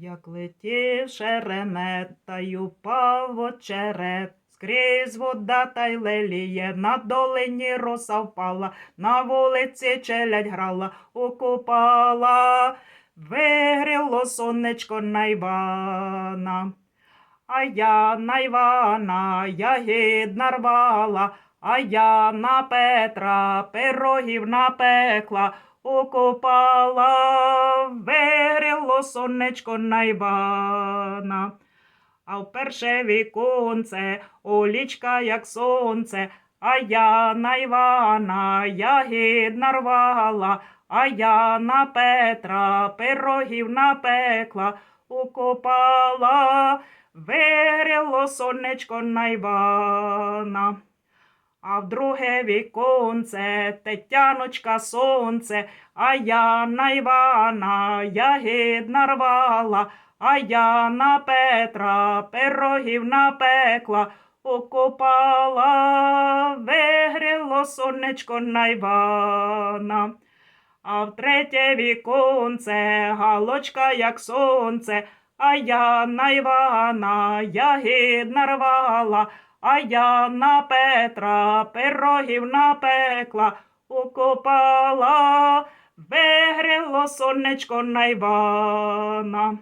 Як летів шеремет, та й упав очерет, скрізь вода та й леліє, на долині роса впала, на вулиці челядь грала, укупала, вигріло сонечко на Івана. А я на Івана ягід нарвала, а я на Петра пирогів напекла, укопала, вигріло сонечко на. А в перше віконце олічка, як сонце, а я на Івана ягід нарвала, а я на Петра пирогів напекла, укопала, вигріло сонечко на. А в друге віконце Тетяночка сонце, а я на Івана ягід нарвала, а я на Петра пирогів напекла, окопала, вигріло сонечко на Івана. А в третє віконце галочка, як сонце, а я на Івана ягід нарвала, а я на Петра пирогів напекла, укопала, вигріло сонечко на Івана.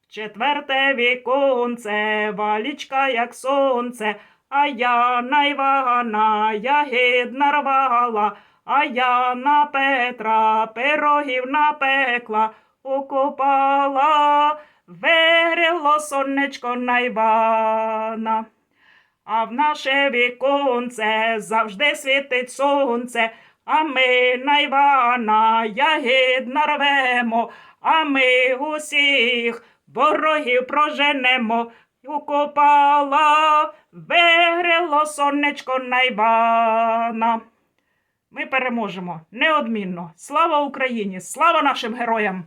В четверте віконце валічка, як сонце, а я на Івана ягід нарвала, а я на Петра пирогів напекла, укопала, вигріло сонечко на Івана. А в наше віконце завжди світить сонце, а ми на Івана ягід нарвемо, а ми усіх ворогів проженемо. Укопала, вигріло сонечко на Івана. Ми переможемо неодмінно. Слава Україні! Слава нашим героям!